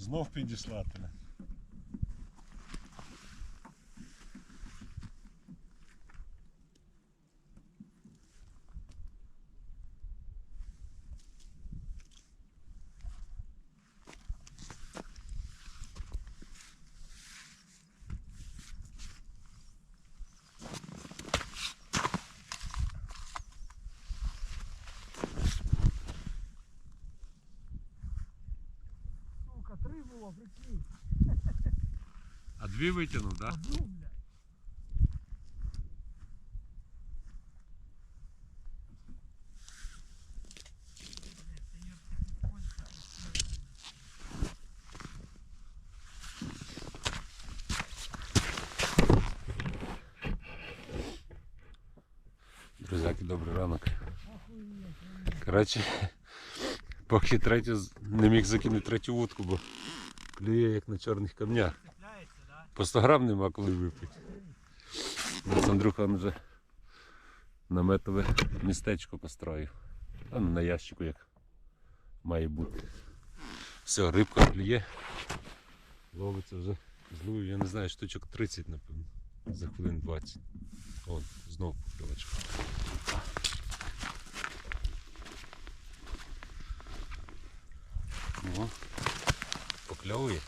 Знов підійшла. Було, прикинь. А дві витягнув, так? Одну, блядь. Друзяки, добрий ранок. Коротше, поки третю не міг закинути третю вудку, бо клює як на чорних камнях. По 100 грам нема коли випити. Ось Андрюха вже наметове містечко построїв. Ну, на ящику як має бути. Все, рибка клює. Ловиться вже зловив, я не знаю, штучок 30, напевно. За хвилин 20. Вон, знов покльовочка. О, покльовує.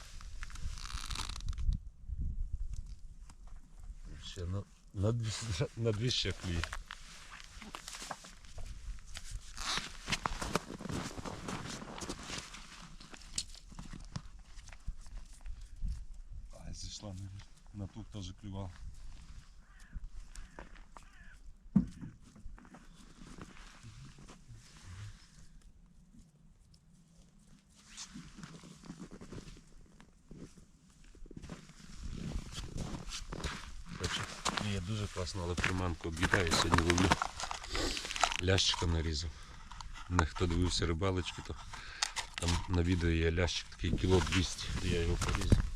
Ще на, на, дві, на дві ще клює. Ай, зійшла на, ту теж клював. Короче, клює дуже класно, але приманку об'їдаю сьогодні ловлю. Лящика нарізав. Не хто дивився рибалочки, то там на відео є лящик такий кіло 200, я його порізав.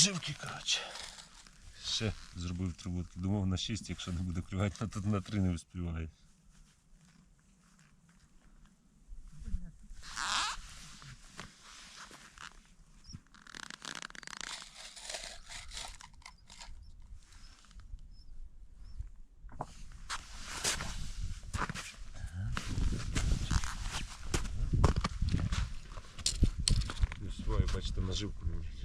Наживки, коротше. Ще зробив три вудки. Думав на 6, якщо не буде клювати, то на 3 не вспіває. Не вспіваю, бачите, наживку міняють.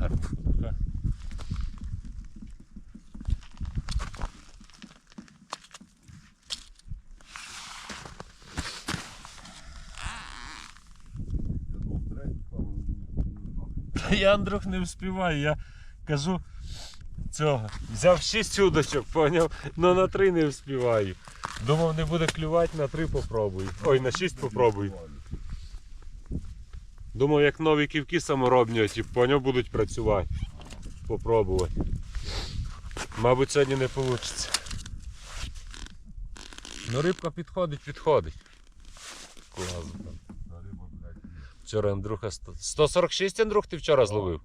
Гарна фотка. Та я Андрюх не вспіваю, я кажу цього. Взяв 6 удочок, поняв, але на 3 не вспіваю. Думав не буде клювати, на 3 попробую. Ой, на 6 попробую. Думав, як нові ківки саморобні, оті, поняв, будуть працювати. Попробувати. Мабуть, сьогодні не вийде. Ну рибка підходить, підходить. Класно. Вчора Андрюха 100... 146 Андрюх ти вчора зловив.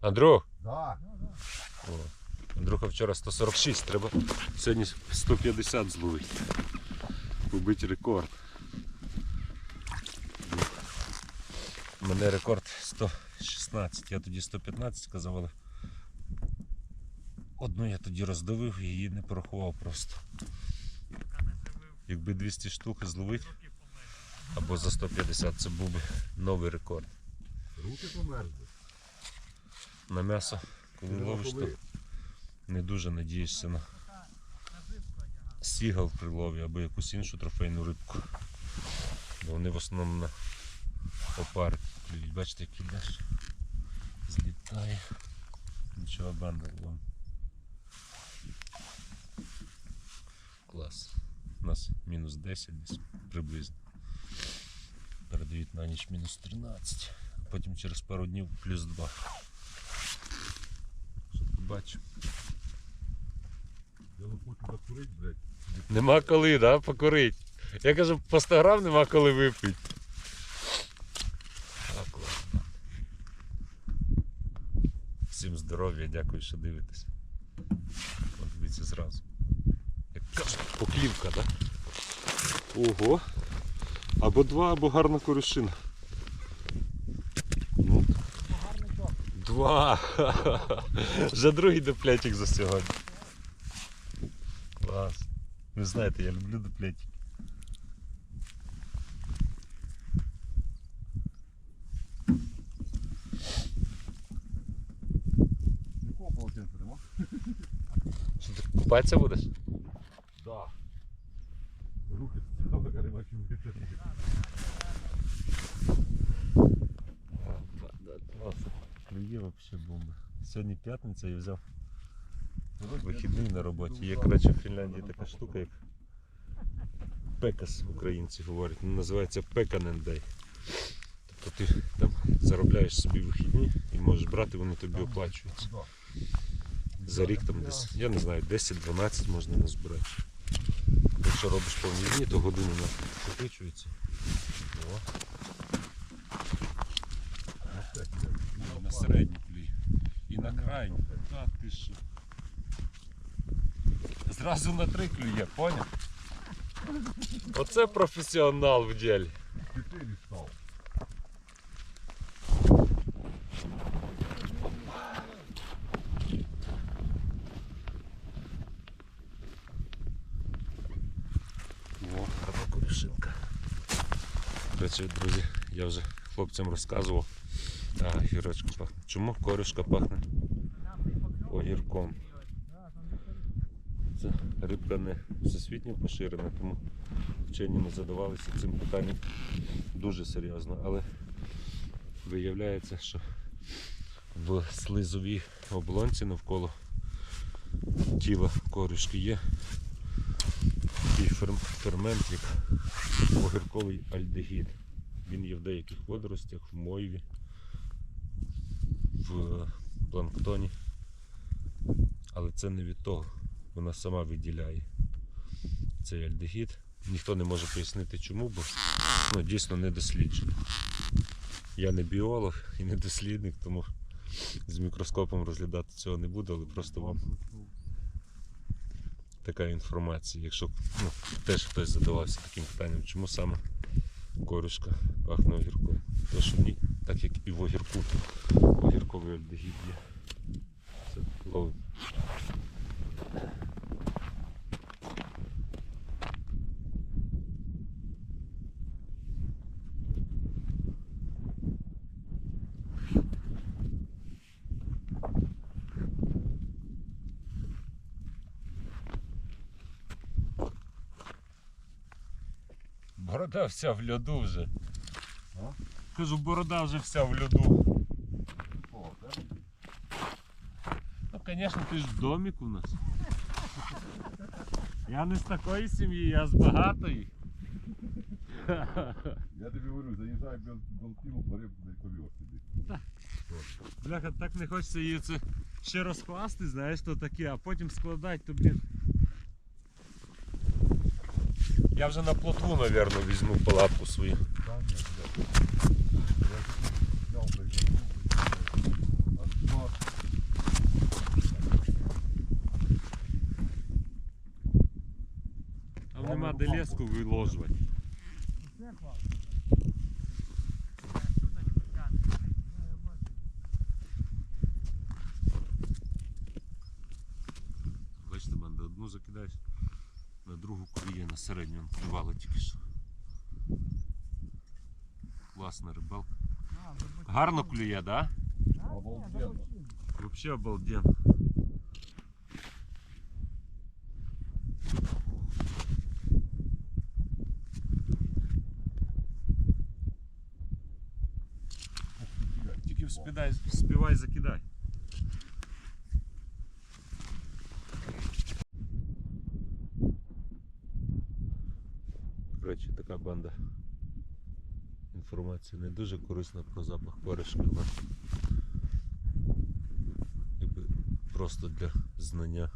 Андрюх, Да. О, Андрюха вчора 146, треба сьогодні 150 зловити. Побити рекорд. У мене рекорд 116, я тоді 115 сказав, але одну я тоді роздавив і її не порахував просто. Якби 200 штук помер. Або за 150 це був би новий рекорд. Руки померзли. На м'ясо, коли Нема ловиш, то не дуже надієшся на Така наживка одягала. сігал при лові або якусь іншу трофейну рибку. Бо вони в основному на клюють. Бачите, який дощ злітає. Нічого банда лом. Клас. У нас мінус 10 десь приблизно. Передають на ніч мінус 13. А потім через пару днів плюс 2. Що побачимо. Я хочу закурити, блядь. Нема коли, да, покурить. Я кажу, по 100 грам нема коли випити. А, класно. Всім здоров'я, дякую, що дивитесь. От дивіться зразу. Як кажуть, поклівка, да? Ого. Або два, або гарна корюшина. Ну. Два. Вже другий дуплетик за сьогодні. Клас. Ви знаєте, я люблю. Нікого? Що ти купатися будеш? Да. Руки стали, а нема чим витерти. Клює вообще бомба. Сьогодні п'ятниця я взяв вихідний на роботі. Є, коротше, в Фінляндії така штука, як пекас українці говорять. Ну, називається пеканен дей. Тобто ти там заробляєш собі вихідні і можеш брати, вони тобі оплачуються. За рік там десь, я не знаю, 10-12 можна назбирати. Якщо робиш повні дні, то години накопичується. На середній клій. І на крайній. Та ти що. Зразу на три клює, поняв? Оце професіонал в ділі. Чотири став. О, гарна корюшинка. Речі, друзі, я вже хлопцям розказував. А, гірочка пахне. Чому корюшка пахне огірком? Це рибка не всесвітньо поширена, тому вчені не задавалися цим питанням дуже серйозно. Але виявляється, що в слизовій оболонці навколо тіла корюшки є такий ферм- фермент, як огірковий альдегід. Він є в деяких водоростях, в мойві, в планктоні. Але це не від того вона сама виділяє цей альдегід. Ніхто не може пояснити чому, бо ну, дійсно не досліджено. Я не біолог і не дослідник, тому з мікроскопом розглядати цього не буду, але просто вам така інформація. Якщо ну, теж хтось задавався таким питанням, чому саме корюшка пахне огірком. То що ні, так як і в огірку огірковий альдегід є. Це ловимо. Борода вся в льоду вже. А? Кажу, борода вже вся в льоду. О, це? Ну, звісно, ти ж в домик у нас. Я не з такої сім'ї, я з багатої. Я тобі говорю, заїжджай без болтину, бери блядь, ковер собі. Бляха, так не хочеться її це ще розкласти, знаєш, то таке, а потім складати, то блін. Я вже на плотву, мабуть, візьму палатку свою. Там нема де леску виложувати. класна рибалка. Гарно клює, да? Обалденно. Взагалі обалденно. Спідай, співай, закидай. Інформація не дуже корисна про запах коришки, але якби просто для знання.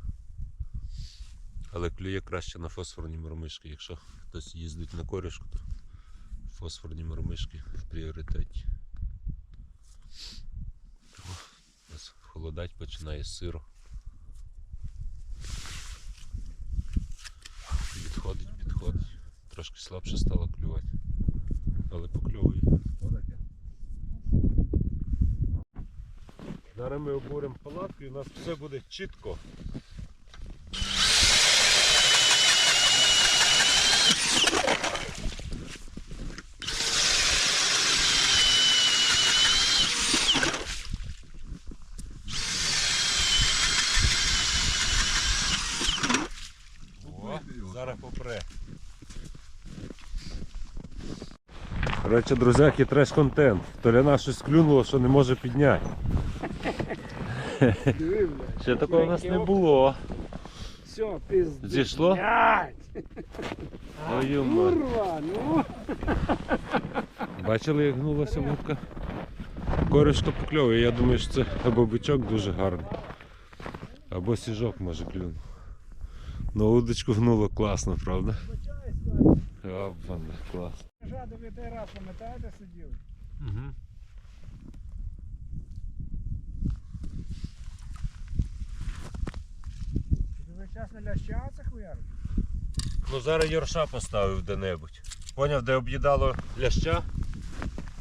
Але клює краще на фосфорні мормишки. Якщо хтось їздить на корішку, то фосфорні мормишки в пріоритеті. Нас холодать починає сиро. Підходить, підходить. Трошки слабше стало клювати. Але покльовує. Зараз ми обуримо палатку і у нас все буде чітко. Зараз попре. Коротше, друзяки, треш-контент. Толяна щось клюнуло, що не може підняти. Диви, блядь. Ще такого у нас не було. Все, пизду. Зійшло? Блядь. Ой, мать. Курва, ну. Бачили, як гнулася вудка? Коришка покльовує, я думаю, що це або бичок дуже гарний, або сіжок може клюнув. Ну, удочку гнуло класно, правда? Опана, клас. Жади ви той раз, пам'ятаєте, сиділи? Угу. Ви не ляща це хуяриш? Ну зараз Йорша поставив де-небудь. Поняв, де об'їдало ляща?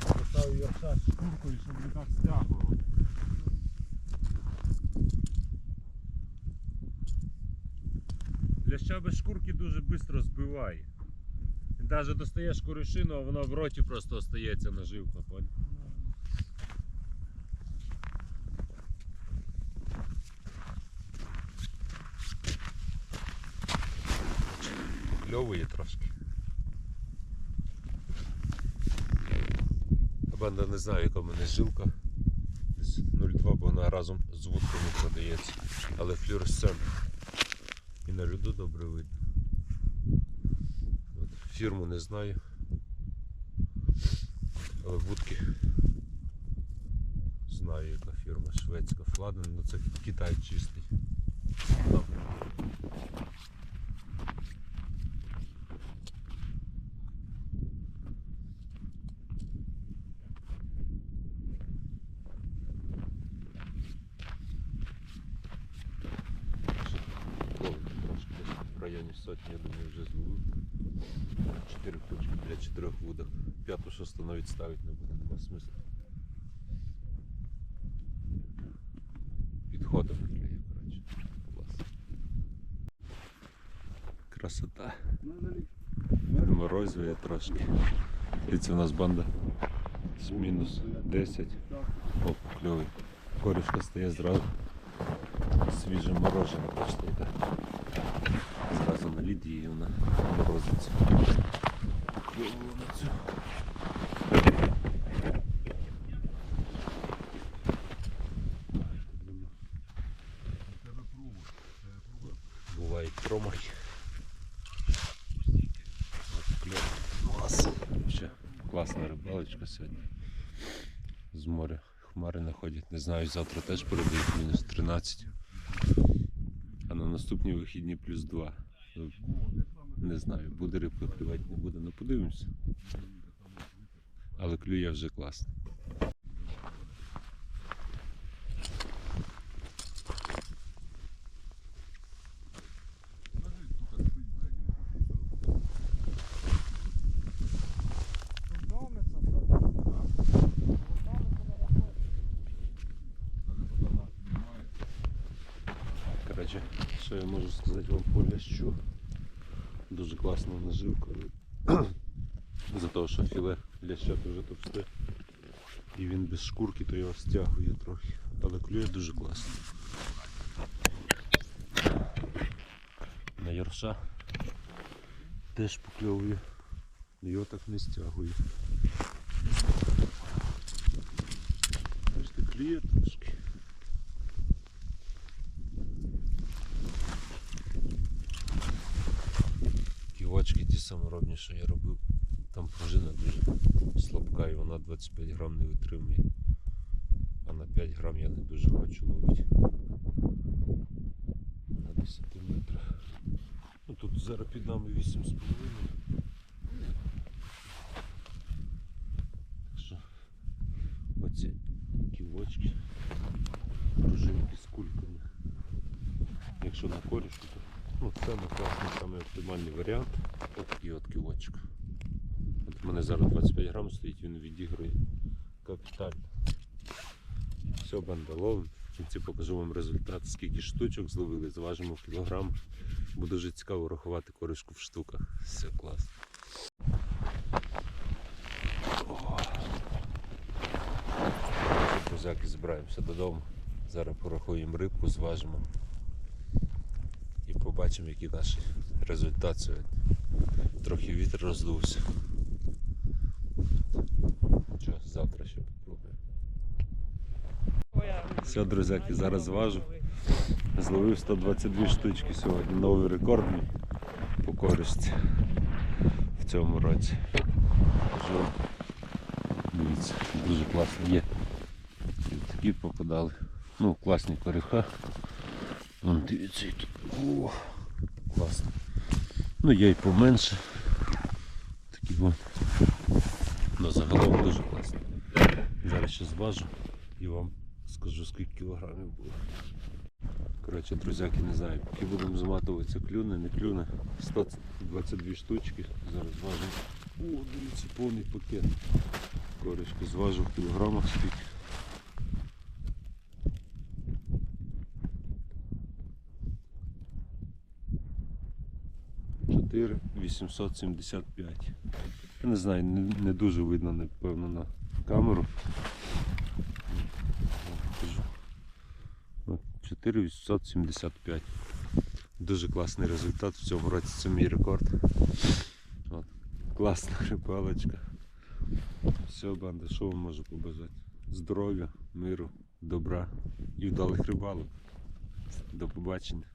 Поставив Йорша з шкуркою, щоб не так стягував. Ляща без шкурки дуже швидко збиває. Він навіть достаєш куришину, а вона в роті просто остається наживка, поняв? Кльовує трошки. Банда не знаю, яка в мене жилка. 0,2, бо вона разом з вудками продається. Але флюоресцент. І на льоду добре видно. От, фірму не знаю. Але вудки знаю, яка фірма шведська Фладен, ну це Китай чистий. десь в районі сотні, я думаю, вже зловив. Чотири точки для чотирьох вудок. П'яту, шосту навіть ставити не буде, нема смислу. Підходом клює, коротше. Клас. Красота. Морозує трошки. Дивіться, у нас банда з мінус 10. О, кльовий. Корішка стає зразу. Свіже морожене почти йде. Лід її вона морозиться. Бувають промахи. Клас. Ще класна рибалочка сьогодні. З моря хмари находять. Не знаю, завтра теж передають мінус 13. А на наступні вихідні плюс 2. Не знаю, буде рибка клювати, не буде, ну подивимося. Але клює вже класно. того що філе ляща дуже товсте і він без шкурки, то його стягує трохи. Але клює дуже класно. На Йорша теж покльовує, його так не стягує. Бачите, клює трошки. Ківачки ті саморобні, що я робив. Там пружина дуже слабка і вона 25 грам не витримує. А на 5 грам я не дуже хочу ловити. На 10 метрах. Ну тут зараз під нами 8,5. Так що оці кілочки, пружинки з кульками. Якщо на корішу, то ну, це на класний самий оптимальний варіант. Ось такий от кілочок. У мене зараз 25 грам стоїть, він відігрує капітально. Все, банда кінці покажу вам результат, скільки штучок зловили, зважимо кілограм. Буде дуже цікаво рахувати коришку в штуках. Все клас. Друзяки, збираємося додому. Зараз порахуємо рибку, зважимо і побачимо, який наш результат сьогодні. Трохи вітер роздувся. Що, завтра ще попробуємо. Все, друзяки, зараз важу. Зловив 122 штучки сьогодні. Новий рекорд мій по користі в цьому році. Кажу, Дивіться, дуже класно є. І такі попадали. Ну, класні коріха. Вон, дивіться, які. О, класно. Ну, є і поменше. Такі вон. Ну, загалом дуже класно. Зараз ще зважу і вам скажу скільки кілограмів було. Коротше, друзяки, не знаю, поки будемо зматуватися, клюне, не клюне. 122 штучки. Зараз зважимо. О, дивіться, повний пакет. Корочки, зважу в кілограмах скільки. Чотири 875. Я не знаю, не, не дуже видно, напевно, на камеру. 4875. Дуже класний результат в цьому році це мій рекорд. От. Класна рибалочка. Все, банда, що вам можу побажати? Здоров'я, миру, добра і вдалих рибалок. До побачення.